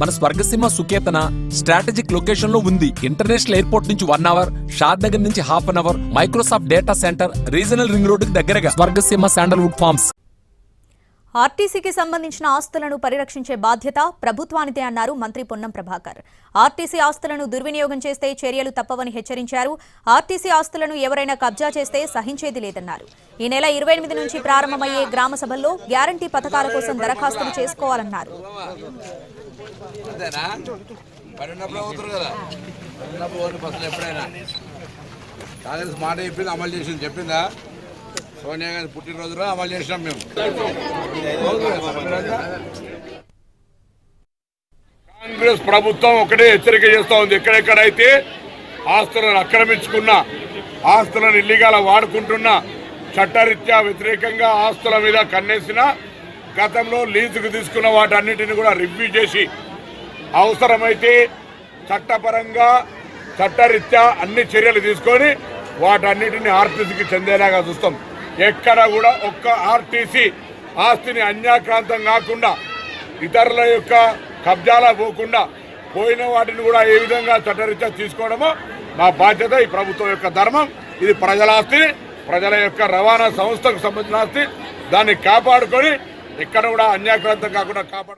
మన స్వర్గసీమ సుకేతన స్ట్రాటజిక్ లొకేషన్లో ఉంది. ఇంటర్నేషనల్ ఎయిర్పోర్ట్ నుంచి వన్ అవర్ షాద్ నగర్ నుంచి half an hour Microsoft data center regional ring రోడ్డుకి దగ్గరగా స్వర్గసీమ శాండల్వుడ్ ఫార్మ్స్ ఆర్టీసీకి సంబంధించిన ఆస్తులను పరిరక్షించే బాధ్యత ప్రభుత్వానిదే అన్నారు మంత్రి పొన్నం ప్రభాకర్. ఆర్టీసీ ఆస్తులను దుర్వినియోగం చేస్తే చర్యలు తప్పవని హెచ్చరించారు. ఆర్టీసీ ఆస్తులను ఎవరైనా కబ్జా చేస్తే సహించేది లేదన్నారు. ఈ నెల ఇరవై ఎనిమిది నుంచి ప్రారంభమయ్యే గ్రామ సభల్లో గ్యారంటీ పథకాల కోసం దరఖాస్తులు చేసుకోవాలన్నారు. అంతేనా? పని ఉన్నప్పుడు అవుతారు కదా. పని ఉన్నప్పుడు ఓటు బస్సులు ఎప్పుడైనా. కాంగ్రెస్ మాట చెప్పింది అమలు చేసింది చెప్పిందా? సోనియా గాంధీ పుట్టినరోజులో అమలు చేసినాం మేము. కాంగ్రెస్ ప్రభుత్వం ఒకటే హెచ్చరిక చేస్తూ ఉంది. ఎక్కడెక్కడైతే ఆస్తులను ఆక్రమించుకున్న ఆస్తులను ఇల్లీగాల వాడుకుంటున్న చట్టరీత్యా వ్యతిరేకంగా ఆస్తుల మీద కన్నేసిన గతంలో లీజుకు తీసుకున్న వాటన్నిటిని కూడా రివ్యూ చేసి అవసరమైతే చట్టపరంగా చట్టరీత్యా అన్ని చర్యలు తీసుకొని వాటన్నిటిని ఆర్టీసీకి చెందేలాగా చూస్తాం. ఎక్కడ కూడా ఒక్క ఆర్టీసీ ఆస్తిని అన్యాక్రాంతం కాకుండా ఇతరుల యొక్క కబ్జాలా పోకుండా పోయిన వాటిని కూడా ఏ విధంగా చట్టరీత్యా తీసుకోవడమో మా బాధ్యత ఈ ప్రభుత్వం యొక్క ధర్మం. ఇది ప్రజల ఆస్తి ప్రజల యొక్క రవాణా సంస్థకు సంబంధించిన ఆస్తి. దాన్ని కాపాడుకొని ఎక్కడ కూడా అన్యాక్రాంతం కాకుండా కాపాడు